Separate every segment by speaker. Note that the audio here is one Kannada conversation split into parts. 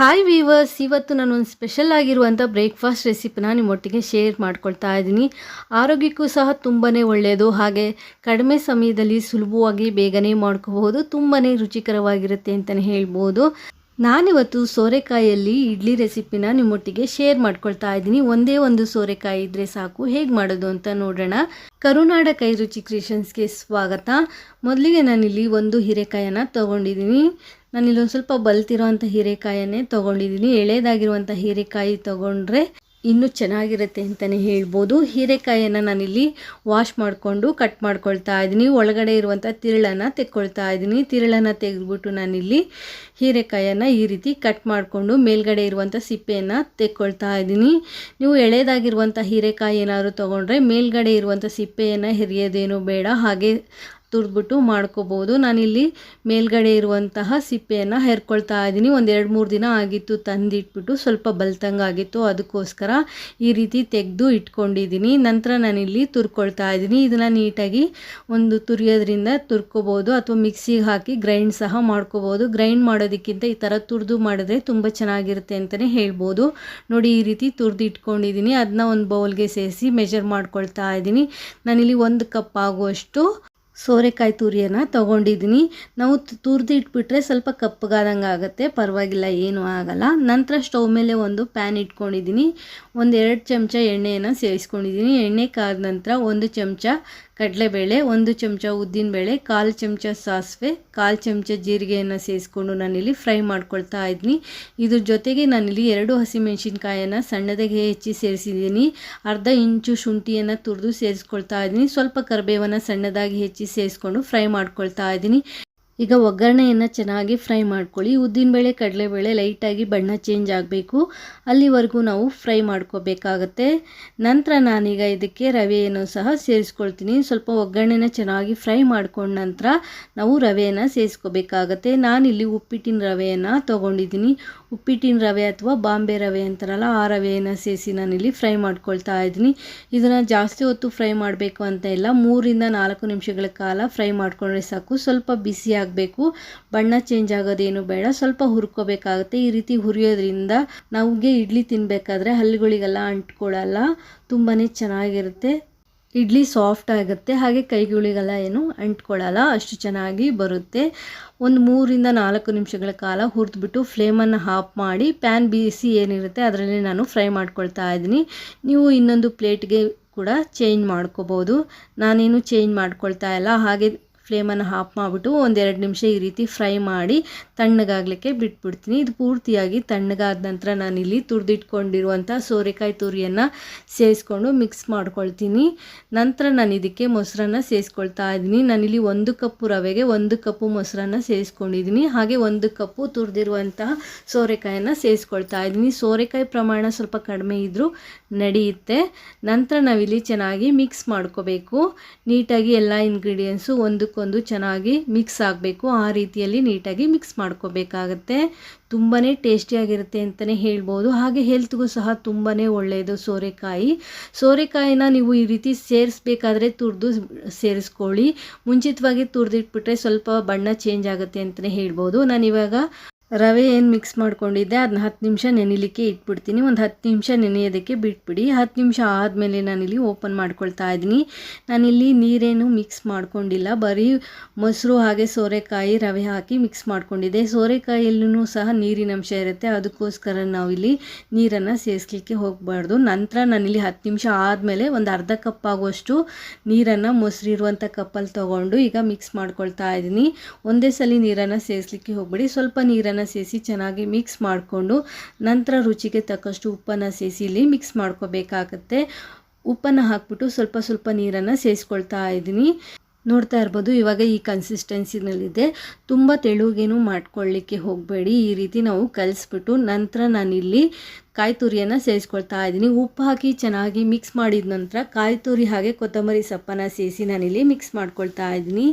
Speaker 1: ಹಾಯ್ ವೀವರ್ಸ್ ಇವತ್ತು ನಾನು ಒಂದು ಸ್ಪೆಷಲ್ ಆಗಿರುವಂಥ ಬ್ರೇಕ್ಫಾಸ್ಟ್ ರೆಸಿಪಿನ ನಿಮ್ಮೊಟ್ಟಿಗೆ ಶೇರ್ ಮಾಡ್ಕೊಳ್ತಾ ಇದ್ದೀನಿ. ಆರೋಗ್ಯಕ್ಕೂ ಸಹ ತುಂಬಾ ಒಳ್ಳೆಯದು. ಹಾಗೆ ಕಡಿಮೆ ಸಮಯದಲ್ಲಿ ಸುಲಭವಾಗಿ ಬೇಗನೆ ಮಾಡ್ಕೋಬಹುದು. ತುಂಬಾ ರುಚಿಕರವಾಗಿರುತ್ತೆ ಅಂತಲೇ ಹೇಳ್ಬೋದು. ನಾನಿವತ್ತು ಸೋರೆಕಾಯಲ್ಲಿ ಇಡ್ಲಿ ರೆಸಿಪಿನ ನಿಮ್ಮೊಟ್ಟಿಗೆ ಶೇರ್ ಮಾಡ್ಕೊಳ್ತಾ ಇದ್ದೀನಿ. ಒಂದೇ ಒಂದು ಸೋರೆಕಾಯಿ ಇದ್ದರೆ ಸಾಕು. ಹೇಗೆ ಮಾಡೋದು ಅಂತ ನೋಡೋಣ. ಕರುನಾಡ ಕೈ ರುಚಿ ಕ್ರಿಯೇಷನ್ಸ್ಗೆ ಸ್ವಾಗತ. ಮೊದಲಿಗೆ ನಾನಿಲ್ಲಿ ಒಂದು ಹೀರೆಕಾಯನ್ನು ತೊಗೊಂಡಿದ್ದೀನಿ. ನಾನಿಲ್ಲಿ ಒಂದು ಸ್ವಲ್ಪ ಬಲ್ತಿರೋವಂಥ ಹೀರೆಕಾಯನ್ನೇ ತೊಗೊಂಡಿದ್ದೀನಿ. ಎಳೆದಾಗಿರುವಂಥ ಹೀರೆಕಾಯಿ ತೊಗೊಂಡ್ರೆ ಇನ್ನೂ ಚೆನ್ನಾಗಿರುತ್ತೆ ಅಂತಲೇ ಹೇಳ್ಬೋದು. ಹೀರೆಕಾಯಿಯನ್ನು ನಾನಿಲ್ಲಿ ವಾಶ್ ಮಾಡಿಕೊಂಡು ಕಟ್ ಮಾಡ್ಕೊಳ್ತಾ ಇದ್ದೀನಿ. ಒಳಗಡೆ ಇರುವಂಥ ತಿರುಳನ್ನು ತೆಕ್ಕೊಳ್ತಾ ಇದ್ದೀನಿ. ತಿರುಳನ್ನು ತೆಗೆದ್ಬಿಟ್ಟು ನಾನಿಲ್ಲಿ ಹೀರೆಕಾಯಿಯನ್ನು ಈ ರೀತಿ ಕಟ್ ಮಾಡಿಕೊಂಡು, ಮೇಲ್ಗಡೆ ಇರುವಂಥ ಸಿಪ್ಪೆಯನ್ನು ತೆಕ್ಕೊಳ್ತಾ ಇದ್ದೀನಿ. ನೀವು ಎಳೆಯದಾಗಿರುವಂಥ ಹೀರೆಕಾಯಿ ಏನಾದರೂ ತೊಗೊಂಡ್ರೆ, ಮೇಲ್ಗಡೆ ಇರುವಂಥ ಸಿಪ್ಪೆಯನ್ನು ಹಿರಿಯೋದೇನು ಬೇಡ. ಹಾಗೆ ತುರಿದ್ಬಿಟ್ಟು ಮಾಡ್ಕೋಬೋದು. ನಾನಿಲ್ಲಿ ಮೇಲ್ಗಡೆ ಇರುವಂತಹ ಸಿಪ್ಪೆಯನ್ನು ಹೇರ್ಕೊಳ್ತಾ ಇದ್ದೀನಿ. ಒಂದು ಎರಡು ಮೂರು ದಿನ ಆಗಿತ್ತು ತಂದಿಟ್ಬಿಟ್ಟು ಸ್ವಲ್ಪ ಬಲ್ತಂಗೆ ಆಗಿತ್ತು ಅದಕ್ಕೋಸ್ಕರ ಈ ರೀತಿ ತೆಗೆದು ಇಟ್ಕೊಂಡಿದ್ದೀನಿ. ನಂತರ ನಾನಿಲ್ಲಿ ತುರ್ಕೊಳ್ತಾ ಇದ್ದೀನಿ. ಇದನ್ನು ನೀಟಾಗಿ ಒಂದು ತುರಿಯೋದ್ರಿಂದ ತುರ್ಕೋಬೋದು ಅಥವಾ ಮಿಕ್ಸಿಗೆ ಹಾಕಿ ಗ್ರೈಂಡ್ ಸಹ ಮಾಡ್ಕೋಬೋದು. ಗ್ರೈಂಡ್ ಮಾಡೋದಕ್ಕಿಂತ ಈ ಥರ ತುರಿದು ಮಾಡಿದ್ರೆ ತುಂಬ ಚೆನ್ನಾಗಿರುತ್ತೆ ಅಂತಲೇ ಹೇಳ್ಬೋದು. ನೋಡಿ, ಈ ರೀತಿ ತುರಿದು ಇಟ್ಕೊಂಡಿದ್ದೀನಿ. ಅದನ್ನ ಒಂದು ಬೌಲ್ಗೆ ಸೇರಿಸಿ ಮೆಷರ್ ಮಾಡ್ಕೊಳ್ತಾ ಇದ್ದೀನಿ. ನಾನಿಲ್ಲಿ ಒಂದು ಕಪ್ ಆಗುವಷ್ಟು ಸೋರೆಕಾಯಿ ತುರಿಯನ್ನು ತೊಗೊಂಡಿದ್ದೀನಿ. ನಾವು ತುರ್ದು ಇಟ್ಬಿಟ್ರೆ ಸ್ವಲ್ಪ ಕಪ್ಪಗಾದಂಗೆ ಆಗುತ್ತೆ. ಪರವಾಗಿಲ್ಲ, ಏನೂ ಆಗಲ್ಲ. ನಂತರ ಸ್ಟವ್ ಮೇಲೆ ಒಂದು ಪ್ಯಾನ್ ಇಟ್ಕೊಂಡಿದ್ದೀನಿ. ಒಂದು ಎರಡು ಚಮಚ ಎಣ್ಣೆಯನ್ನು ಸೇರಿಸ್ಕೊಂಡಿದ್ದೀನಿ ಎಣ್ಣೆ ಕಾದ ನಂತರ ಒಂದು ಚಮಚ ಕಡಲೆಬೇಳೆ ಒಂದು ಚಮಚ ಉದ್ದಿನಬೇಳೆ ಕಾಲು ಚಮಚ ಸಾಸಿವೆ, ಕಾಲು ಚಮಚ ಜೀರಿಗೆಯನ್ನು ಸೇರಿಸ್ಕೊಂಡು ನಾನಿಲ್ಲಿ ಫ್ರೈ ಮಾಡ್ಕೊಳ್ತಾ ಇದ್ದೀನಿ ಇದ್ರ ಜೊತೆಗೆ ನಾನಿಲ್ಲಿ ಎರಡು ಹಸಿಮೆಣಸಿನ್ಕಾಯನ್ನು ಸಣ್ಣದಾಗಿ ಹೆಚ್ಚಿ ಸೇರಿಸಿದ್ದೀನಿ. ಅರ್ಧ ಇಂಚು ಶುಂಠಿಯನ್ನು ತುರಿದು ಸೇರಿಸ್ಕೊಳ್ತಾ ಇದ್ದೀನಿ ಸ್ವಲ್ಪ ಕರಿಬೇವನ್ನು ಸಣ್ಣದಾಗಿ ಹೆಚ್ಚಿ ಸೇರಿಸ್ಕೊಂಡು ಫ್ರೈ ಮಾಡ್ಕೊಳ್ತಾ ಇದ್ದೀನಿ ಈಗ ಒಗ್ಗರಣೆಯನ್ನು ಚೆನ್ನಾಗಿ ಫ್ರೈ ಮಾಡ್ಕೊಳ್ಳಿ. ಉದ್ದಿನಬೇಳೆ ಕಡಲೆಬೇಳೆ ಲೈಟಾಗಿ ಬಣ್ಣ ಚೇಂಜ್ ಆಗಬೇಕು. ಅಲ್ಲಿವರೆಗೂ ನಾವು ಫ್ರೈ ಮಾಡ್ಕೋಬೇಕಾಗತ್ತೆ. ನಂತರ ನಾನೀಗ ಇದಕ್ಕೆ ರವೆಯನ್ನು ಸಹ ಸೇರಿಸ್ಕೊಳ್ತೀನಿ. ಸ್ವಲ್ಪ ಒಗ್ಗರಣೆನ ಚೆನ್ನಾಗಿ ಫ್ರೈ ಮಾಡ್ಕೊಂಡ ನಂತರ ನಾವು ರವೆಯನ್ನು ಸೇರಿಸ್ಕೋಬೇಕಾಗತ್ತೆ. ನಾನಿಲ್ಲಿ ಉಪ್ಪಿಟ್ಟಿನ ರವೆಯನ್ನು ತೊಗೊಂಡಿದ್ದೀನಿ. ಉಪ್ಪಿಟ್ಟಿನ ರವೆ ಅಥವಾ ಬಾಂಬೆ ರವೆ ಅಂತಾರಲ್ಲ, ಆ ರವೆಯನ್ನು ಸೇರಿಸಿ ನಾನಿಲ್ಲಿ ಫ್ರೈ ಮಾಡ್ಕೊಳ್ತಾ ಇದ್ದೀನಿ. ಇದನ್ನು ಜಾಸ್ತಿ ಹೊತ್ತು ಫ್ರೈ ಮಾಡಬೇಕು ಅಂತ ಇಲ್ಲ, ಮೂರಿಂದ ನಾಲ್ಕು ನಿಮಿಷಗಳ ಕಾಲ ಫ್ರೈ ಮಾಡ್ಕೊಂಡ್ರೆ ಸಾಕು. ಸ್ವಲ್ಪ ಬಿಸಿ ಆಗಬೇಕು, ಬಣ್ಣ ಚೇಂಜ್ ಆಗೋದೇನು ಬೇಡ, ಸ್ವಲ್ಪ ಹುರ್ಕೋಬೇಕಾಗುತ್ತೆ. ಈ ರೀತಿ ಹುರಿಯೋದ್ರಿಂದ ನಮಗೆ ಇಡ್ಲಿ ತಿನ್ನಬೇಕಾದ್ರೆ ಹಲ್ಲುಗಳಿಗೆಲ್ಲ ಅಂಟ್ಕೊಳ್ಳಲ್ಲ ತುಂಬಾ ಚೆನ್ನಾಗಿರುತ್ತೆ. ಇಡ್ಲಿ ಸಾಫ್ಟ್ ಆಗುತ್ತೆ. ಹಾಗೆ ಕೈಗಳಿಗೆಲ್ಲ ಏನು ಅಂಟ್ಕೊಳ್ಳಲ್ಲ, ಅಷ್ಟು ಚೆನ್ನಾಗಿ ಬರುತ್ತೆ. ಒಂದು ಮೂರಿಂದ ನಾಲ್ಕು ನಿಮಿಷಗಳ ಕಾಲ ಹುರಿದ್ಬಿಟ್ಟು ಫ್ಲೇಮನ್ನು ಹಾಫ್ ಮಾಡಿ ಪ್ಯಾನ್ ಬಿಸಿ ಏನಿರುತ್ತೆ ಅದರಲ್ಲಿ ನಾನು ಫ್ರೈ ಮಾಡ್ಕೊಳ್ತಾ ಇದ್ದೀನಿ. ನೀವು ಇನ್ನೊಂದು ಪ್ಲೇಟ್ಗೆ ಕೂಡ ಚೇಂಜ್ ಮಾಡ್ಕೋಬೋದು. ನಾನೇನು ಚೇಂಜ್ ಮಾಡ್ಕೊಳ್ತಾ ಇಲ್ಲ. ಹಾಗೆ ಫ್ಲೇಮನ್ನು ಆಫ್ ಮಾಡಿಬಿಟ್ಟು ಒಂದೆರಡು ನಿಮಿಷ ಈ ರೀತಿ ಫ್ರೈ ಮಾಡಿ ತಣ್ಣಗಾಗಲಿಕ್ಕೆ ಬಿಟ್ಬಿಡ್ತೀನಿ. ಇದು ಪೂರ್ತಿಯಾಗಿ ತಣ್ಣಗಾದ ನಂತರ ನಾನಿಲ್ಲಿ ತುರಿದಿಟ್ಕೊಂಡಿರುವಂಥ ಸೋರೆಕಾಯಿ ತುರಿಯನ್ನು ಸೇರಿಸ್ಕೊಂಡು ಮಿಕ್ಸ್ ಮಾಡ್ಕೊಳ್ತೀನಿ. ನಂತರ ನಾನು ಇದಕ್ಕೆ ಮೊಸರನ್ನ ಸೇರಿಸ್ಕೊಳ್ತಾ ಇದ್ದೀನಿ. ನಾನಿಲ್ಲಿ ಒಂದು ಕಪ್ಪು ರವೆಗೆ ಒಂದು ಕಪ್ಪು ಮೊಸರನ್ನ ಸೇರಿಸ್ಕೊಂಡಿದ್ದೀನಿ. ಹಾಗೆ ಒಂದು ಕಪ್ಪು ತುರಿದಿರುವಂತಹ ಸೋರೆಕಾಯನ್ನು ಸೇರಿಸ್ಕೊಳ್ತಾ ಇದ್ದೀನಿ. ಸೋರೆಕಾಯಿ ಪ್ರಮಾಣ ಸ್ವಲ್ಪ ಕಡಿಮೆ ಇದ್ದರೂ ನಡೆಯುತ್ತೆ. ನಂತರ ನಾವಿಲ್ಲಿ ಚೆನ್ನಾಗಿ ಮಿಕ್ಸ್ ಮಾಡ್ಕೋಬೇಕು. ನೀಟಾಗಿ ಎಲ್ಲ ಇಂಗ್ರೀಡಿಯೆಂಟ್ಸು ಒಂದಕ್ಕೊಂದು ಚೆನ್ನಾಗಿ ಮಿಕ್ಸ್ ಆಗಬೇಕು. ಆ ರೀತಿಯಲ್ಲಿ ನೀಟಾಗಿ ಮಿಕ್ಸ್ ಮಾಡ್ಕೋಬೇಕಾಗತ್ತೆ. ತುಂಬಾ ಟೇಸ್ಟಿಯಾಗಿರುತ್ತೆ ಅಂತಲೇ ಹೇಳ್ಬೋದು. ಹಾಗೆ ಹೆಲ್ತ್ಗೂ ಸಹ ತುಂಬಾ ಒಳ್ಳೆಯದು ಸೋರೆಕಾಯಿ. ಸೋರೆಕಾಯಿನ ನೀವು ಈ ರೀತಿ ಸೇರಿಸ್ಬೇಕಾದ್ರೆ ತುರಿದು ಸೇರಿಸ್ಕೊಳ್ಳಿ. ಮುಂಚಿತವಾಗಿ ತುರಿದಿಟ್ಬಿಟ್ರೆ ಸ್ವಲ್ಪ ಬಣ್ಣ ಚೇಂಜ್ ಆಗುತ್ತೆ ಅಂತಲೇ ಹೇಳ್ಬೋದು. ನಾನಿವಾಗ ರವೆ ಏನು ಮಿಕ್ಸ್ ಮಾಡ್ಕೊಂಡಿದ್ದೆ ಅದನ್ನ ಹತ್ತು ನಿಮಿಷ ನೆನಿಲಿಕ್ಕೆ ಇಟ್ಬಿಡ್ತೀನಿ. ಒಂದು ಹತ್ತು ನಿಮಿಷ ನೆನೆಯೋದಕ್ಕೆ ಬಿಟ್ಬಿಡಿ. ಹತ್ತು ನಿಮಿಷ ಆದಮೇಲೆ ನಾನಿಲ್ಲಿ ಓಪನ್ ಮಾಡ್ಕೊಳ್ತಾ ಇದ್ದೀನಿ. ನಾನಿಲ್ಲಿ ನೀರೇನು ಮಿಕ್ಸ್ ಮಾಡ್ಕೊಂಡಿಲ್ಲ. ಬರೀ ಮೊಸರು ಹಾಗೆ ಸೋರೆಕಾಯಿ ರವೆ ಹಾಕಿ ಮಿಕ್ಸ್ ಮಾಡ್ಕೊಂಡಿದ್ದೆ. ಸೋರೆಕಾಯಿಯಲ್ಲೂ ಸಹ ನೀರಿನ ಅಂಶ ಇರುತ್ತೆ. ಅದಕ್ಕೋಸ್ಕರ ನಾವಿಲ್ಲಿ ನೀರನ್ನು ಸೇರಿಸ್ಲಿಕ್ಕೆ ಹೋಗಬಾರ್ದು. ನಂತರ ನಾನಿಲ್ಲಿ ಹತ್ತು ನಿಮಿಷ ಆದಮೇಲೆ ಒಂದು ಅರ್ಧ ಕಪ್ ಆಗುವಷ್ಟು ನೀರನ್ನು ಮೊಸರಿರುವಂಥ ಕಪ್ಪಲ್ಲಿ ತೊಗೊಂಡು ಈಗ ಮಿಕ್ಸ್ ಮಾಡ್ಕೊಳ್ತಾ ಇದ್ದೀನಿ. ಒಂದೇ ಸಲ ನೀರನ್ನು ಸೇರಿಸ್ಲಿಕ್ಕೆ ಹೋಗಬೇಡಿ. ಸ್ವಲ್ಪ ನೀರನ್ನು ಸೇರಿಸಿ ಚೆನ್ನಾಗಿ ಮಿಕ್ಸ್ ಮಾಡಿಕೊಂಡು ನಂತರ ರುಚಿಗೆ ತಕ್ಕಷ್ಟು ಉಪ್ಪನ್ನು ಸೇರಿಸಿ ಇಲ್ಲಿ ಮಿಕ್ಸ್ ಮಾಡ್ಕೋಬೇಕಾಗತ್ತೆ. ಉಪ್ಪನ್ನು ಹಾಕ್ಬಿಟ್ಟು ಸ್ವಲ್ಪ ಸ್ವಲ್ಪ ನೀರನ್ನು ಸೇರಿಸ್ಕೊಳ್ತಾ ಇದ್ದೀನಿ. ನೋಡ್ತಾ ಇರ್ಬೋದು ಇವಾಗ ಈ ಕನ್ಸಿಸ್ಟೆನ್ಸಿನಲ್ಲಿದೆ ತುಂಬ ತೆಳುಗೇನು ಮಾಡ್ಕೊಳ್ಳಿಕ್ಕೆ ಹೋಗಬೇಡಿ. ಈ ರೀತಿ ನಾವು ಕಲಿಸ್ಬಿಟ್ಟು ನಂತರ ನಾನಿಲ್ಲಿ ಕಾಯಿ ತುರಿಯನ್ನು ಸೇರಿಸ್ಕೊಳ್ತಾ ಇದ್ದೀನಿ. ಉಪ್ಪು ಹಾಕಿ ಚೆನ್ನಾಗಿ ಮಿಕ್ಸ್ ಮಾಡಿದ ನಂತರ ಕಾಯಿ ತುರಿ ಹಾಗೆ ಕೊತ್ತಂಬರಿ ಸೊಪ್ಪನ್ನು ಸೇರಿಸಿ ನಾನಿಲ್ಲಿ ಮಿಕ್ಸ್ ಮಾಡ್ಕೊಳ್ತಾ ಇದ್ದೀನಿ.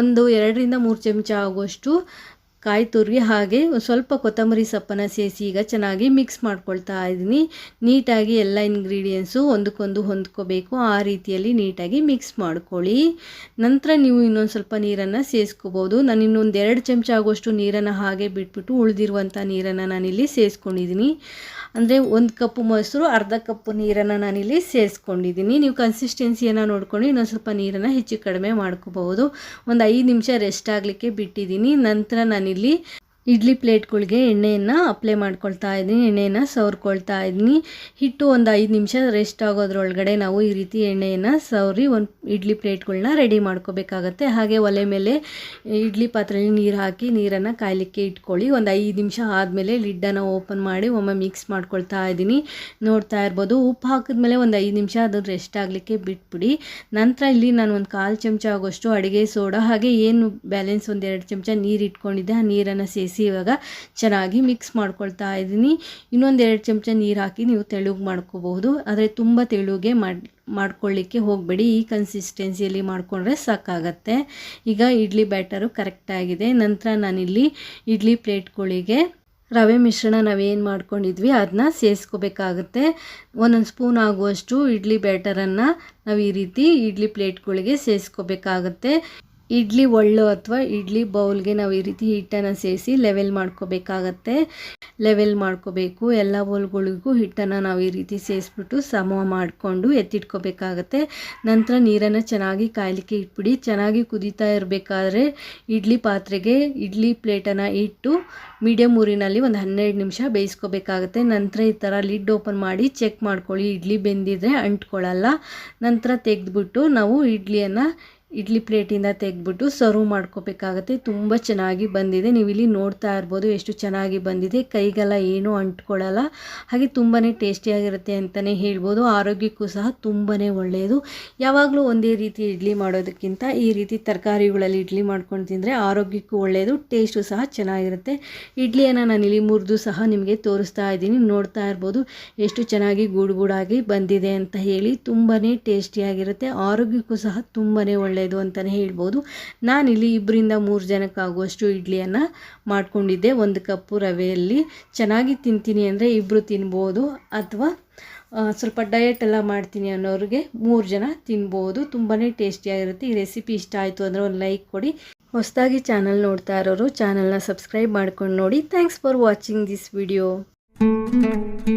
Speaker 1: ಒಂದು ಎರಡರಿಂದ ಮೂರು ಚಮಚ ಆಗುವಷ್ಟು ಕಾಯಿ ತುರಿ ಹಾಗೆ ಸ್ವಲ್ಪ ಕೊತ್ತಂಬರಿ ಸೊಪ್ಪನ್ನು ಸೇರಿಸಿ ಈಗ ಚೆನ್ನಾಗಿ ಮಿಕ್ಸ್ ಮಾಡ್ಕೊಳ್ತಾ ಇದ್ದೀನಿ. ನೀಟಾಗಿ ಎಲ್ಲ ಇಂಗ್ರೀಡಿಯೆಂಟ್ಸು ಒಂದಕ್ಕೊಂದು ಹೊಂದ್ಕೋಬೇಕು. ಆ ರೀತಿಯಲ್ಲಿ ನೀಟಾಗಿ ಮಿಕ್ಸ್ ಮಾಡ್ಕೊಳ್ಳಿ. ನಂತರ ನೀವು ಇನ್ನೊಂದು ಸ್ವಲ್ಪ ನೀರನ್ನು ಸೇರಿಸ್ಕೋಬೋದು ನಾನು ಇನ್ನೊಂದು ಎರಡು ಚಮಚ ಆಗುವಷ್ಟು ನೀರನ್ನು ಹಾಗೆ ಬಿಟ್ಬಿಟ್ಟು ಉಳಿದಿರುವಂಥ ನೀರನ್ನು ನಾನಿಲ್ಲಿ ಸೇರಿಸ್ಕೊಂಡಿದ್ದೀನಿ ಅಂದರೆ ಒಂದು ಕಪ್ಪು ಮೊಸರು, ಅರ್ಧ ಕಪ್ಪು ನೀರನ್ನು ನಾನಿಲ್ಲಿ ಸೇರಿಸ್ಕೊಂಡಿದ್ದೀನಿ. ನೀವು ಕನ್ಸಿಸ್ಟೆನ್ಸಿಯನ್ನು ನೋಡ್ಕೊಂಡು ಇನ್ನೊಂದು ಸ್ವಲ್ಪ ನೀರನ್ನು ಹೆಚ್ಚು ಕಡಿಮೆ ಮಾಡ್ಕೋಬಹುದು. ಒಂದು ಐದು ನಿಮಿಷ ರೆಸ್ಟ್ ಆಗಲಿಕ್ಕೆ ಬಿಟ್ಟಿದ್ದೀನಿ. ನಂತರ ನಾನಿಲ್ಲಿ ಇಡ್ಲಿ ಪ್ಲೇಟ್ಗಳಿಗೆ ಎಣ್ಣೆಯನ್ನು ಅಪ್ಲೈ ಮಾಡ್ಕೊಳ್ತಾ ಇದ್ದೀನಿ, ಎಣ್ಣೆಯನ್ನು ಸವರ್ಕೊಳ್ತಾ ಇದ್ದೀನಿ. ಹಿಟ್ಟು ಒಂದು ಐದು ನಿಮಿಷ ರೆಸ್ಟ್ ಆಗೋದ್ರೊಳಗಡೆ ನಾವು ಈ ರೀತಿ ಎಣ್ಣೆಯನ್ನು ಸವರಿ ಒಂದು ಇಡ್ಲಿ ಪ್ಲೇಟ್ಗಳನ್ನ ರೆಡಿ ಮಾಡ್ಕೋಬೇಕಾಗತ್ತೆ. ಹಾಗೆ ಒಲೆ ಮೇಲೆ ಇಡ್ಲಿ ಪಾತ್ರೆಯಲ್ಲಿ ನೀರು ಹಾಕಿ ನೀರನ್ನು ಕಾಯಲಿಕ್ಕೆ ಇಟ್ಕೊಳ್ಳಿ. ಒಂದು ಐದು ನಿಮಿಷ ಆದಮೇಲೆ ಲಿಡ್ಡನ್ನು ಓಪನ್ ಮಾಡಿ ಒಮ್ಮೆ ಮಿಕ್ಸ್ ಮಾಡ್ಕೊಳ್ತಾ ಇದ್ದೀನಿ. ನೋಡ್ತಾ ಇರ್ಬೋದು, ಉಪ್ಪು ಹಾಕಿದ್ಮೇಲೆ ಒಂದು ಐದು ನಿಮಿಷ ಅದು ರೆಸ್ಟ್ ಆಗಲಿಕ್ಕೆ ಬಿಟ್ಬಿಡಿ. ನಂತರ ಇಲ್ಲಿ ನಾನು ಒಂದು ಕಾಲು ಚಮಚ ಆಗೋಷ್ಟು ಅಡುಗೆ ಸೋಡಾ ಹಾಗೆ ಏನು ಬ್ಯಾಲೆನ್ಸ್ ಒಂದು ಎರಡು ಚಮಚ ನೀರು ಇಟ್ಕೊಂಡಿದ್ದೆ, ಆ ನೀರನ್ನು ಸೇರಿಸಿ ಇವಾಗ ಚೆನ್ನಾಗಿ ಮಿಕ್ಸ್ ಮಾಡ್ಕೊಳ್ತಾ ಇದ್ದೀನಿ. ಇನ್ನೊಂದು ಎರಡು ಚಮಚ ನೀರು ಹಾಕಿ ನೀವು ತೆಳುಗೆ ಮಾಡ್ಕೋಬಹುದು. ಆದರೆ ತುಂಬ ತೆಳುಗೆ ಮಾಡಿ ಮಾಡ್ಕೊಳ್ಳಿಕ್ಕೆ ಹೋಗಬೇಡಿ. ಈ ಕನ್ಸಿಸ್ಟೆನ್ಸಿಯಲ್ಲಿ ಮಾಡಿಕೊಂಡ್ರೆ ಸಾಕಾಗತ್ತೆ. ಈಗ ಇಡ್ಲಿ ಬ್ಯಾಟರು ಕರೆಕ್ಟಾಗಿದೆ ನಂತರ ನಾನಿಲ್ಲಿ ಇಡ್ಲಿ ಪ್ಲೇಟ್ಗಳಿಗೆ ರವೆ ಮಿಶ್ರಣ ನಾವೇನು ಮಾಡ್ಕೊಂಡಿದ್ವಿ ಅದನ್ನ ಸೇರಿಸ್ಕೋಬೇಕಾಗುತ್ತೆ ಒಂದೊಂದು ಸ್ಪೂನ್ ಆಗುವಷ್ಟು ಇಡ್ಲಿ ಬ್ಯಾಟರನ್ನು ನಾವು ಈ ರೀತಿ ಇಡ್ಲಿ ಪ್ಲೇಟ್ಗಳಿಗೆ ಸೇರಿಸ್ಕೋಬೇಕಾಗತ್ತೆ ಇಡ್ಲಿ ಒಳ್ಳು ಅಥವಾ ಇಡ್ಲಿ ಬೌಲ್ಗೆ ನಾವು ಈ ರೀತಿ ಹಿಟ್ಟನ್ನು ಸೇರಿಸಿ ಲೆವೆಲ್ ಮಾಡ್ಕೋಬೇಕಾಗತ್ತೆ. ಲೆವೆಲ್ ಮಾಡ್ಕೋಬೇಕು, ಎಲ್ಲ ಬೌಲ್ಗಳಿಗೂ ಹಿಟ್ಟನ್ನು ನಾವು ಈ ರೀತಿ ಸೇರಿಸ್ಬಿಟ್ಟು ಸಮ ಮಾಡಿಕೊಂಡು ಎತ್ತಿಟ್ಕೋಬೇಕಾಗತ್ತೆ. ನಂತರ ನೀರನ್ನು ಚೆನ್ನಾಗಿ ಕಾಯಲಿಕ್ಕೆ ಇಟ್ಬಿಡಿ. ಚೆನ್ನಾಗಿ ಕುದೀತಾ ಇರಬೇಕಾದ್ರೆ ಇಡ್ಲಿ ಪಾತ್ರೆಗೆ ಇಡ್ಲಿ ಪ್ಲೇಟನ್ನು ಇಟ್ಟು ಮೀಡಿಯಮ್ ಊರಿನಲ್ಲಿ ಒಂದು ಹನ್ನೆರಡು ನಿಮಿಷ ಬೇಯಿಸ್ಕೋಬೇಕಾಗತ್ತೆ. ನಂತರ ಈ ಥರ ಲಿಡ್ ಓಪನ್ ಮಾಡಿ ಚೆಕ್ ಮಾಡ್ಕೊಳ್ಳಿ. ಇಡ್ಲಿ ಬೆಂದಿದ್ರೆ ಅಂಟ್ಕೊಳ್ಳಲ್ಲ. ನಂತರ ತೆಗೆದ್ಬಿಟ್ಟು ನಾವು ಇಡ್ಲಿಯನ್ನು ಇಡ್ಲಿ ಪ್ಲೇಟಿಂದ ತೆಗೆದ್ಬಿಟ್ಟು ಸರ್ವ್ ಮಾಡ್ಕೋಬೇಕಾಗತ್ತೆ. ತುಂಬ ಚೆನ್ನಾಗಿ ಬಂದಿದೆ. ನೀವು ಇಲ್ಲಿ ನೋಡ್ತಾ ಇರ್ಬೋದು ಎಷ್ಟು ಚೆನ್ನಾಗಿ ಬಂದಿದೆ. ಕೈಗೆಲ್ಲ ಏನೂ ಅಂಟ್ಕೊಳ್ಳಲ್ಲ. ಹಾಗೆ ತುಂಬಾ ಟೇಸ್ಟಿಯಾಗಿರುತ್ತೆ ಅಂತಲೇ ಹೇಳ್ಬೋದು. ಆರೋಗ್ಯಕ್ಕೂ ಸಹ ತುಂಬಾ ಒಳ್ಳೆಯದು. ಯಾವಾಗಲೂ ಒಂದೇ ರೀತಿ ಇಡ್ಲಿ ಮಾಡೋದಕ್ಕಿಂತ ಈ ರೀತಿ ತರಕಾರಿಗಳಲ್ಲಿ ಇಡ್ಲಿ ಮಾಡ್ಕೊಂಡು ತಿಂದರೆ ಆರೋಗ್ಯಕ್ಕೂ ಒಳ್ಳೆಯದು, ಟೇಸ್ಟು ಸಹ ಚೆನ್ನಾಗಿರುತ್ತೆ. ಇಡ್ಲಿಯನ್ನು ನಾನು ಇಲ್ಲಿ ಮುರಿದು ಸಹ ನಿಮಗೆ ತೋರಿಸ್ತಾ ಇದ್ದೀನಿ. ನೋಡ್ತಾ ಇರ್ಬೋದು ಎಷ್ಟು ಚೆನ್ನಾಗಿ ಗೂಡುಗೂಡಾಗಿ ಬಂದಿದೆ ಅಂತ ಹೇಳಿ. ತುಂಬಾ ಟೇಸ್ಟಿಯಾಗಿರುತ್ತೆ. ಆರೋಗ್ಯಕ್ಕೂ ಸಹ ತುಂಬಾ ಒಳ್ಳೆಯದು ಅಂತಲೇ ಹೇಳ್ಬೋದು. ನಾನಿಲ್ಲಿ ಇಬ್ಬರಿಂದ ಮೂರು ಜನಕ್ಕಾಗುವಷ್ಟು ಇಡ್ಲಿಯನ್ನು ಮಾಡ್ಕೊಂಡಿದ್ದೆ. ಒಂದು ಕಪ್ಪು ರವೆಯಲ್ಲಿ ಚೆನ್ನಾಗಿ ತಿಂತೀನಿ ಅಂದರೆ ಇಬ್ಬರು ತಿನ್ಬೋದು ಅಥವಾ ಸ್ವಲ್ಪ ಡಯಟ್ ಎಲ್ಲ ಮಾಡ್ತೀನಿ ಅನ್ನೋರಿಗೆ ಮೂರು ಜನ ತಿನ್ಬೋದು. ತುಂಬಾ ಟೇಸ್ಟಿಯಾಗಿರುತ್ತೆ ಈ ರೆಸಿಪಿ ಇಷ್ಟ ಆಯಿತು ಅಂದರೆ ಒಂದು ಲೈಕ್ ಕೊಡಿ. ಹೊಸದಾಗಿ ಚಾನಲ್ ನೋಡ್ತಾ ಇರೋರು ಚಾನಲ್ನ ಸಬ್ಸ್ಕ್ರೈಬ್ ಮಾಡ್ಕೊಂಡು ನೋಡಿ. Thanks for watching this video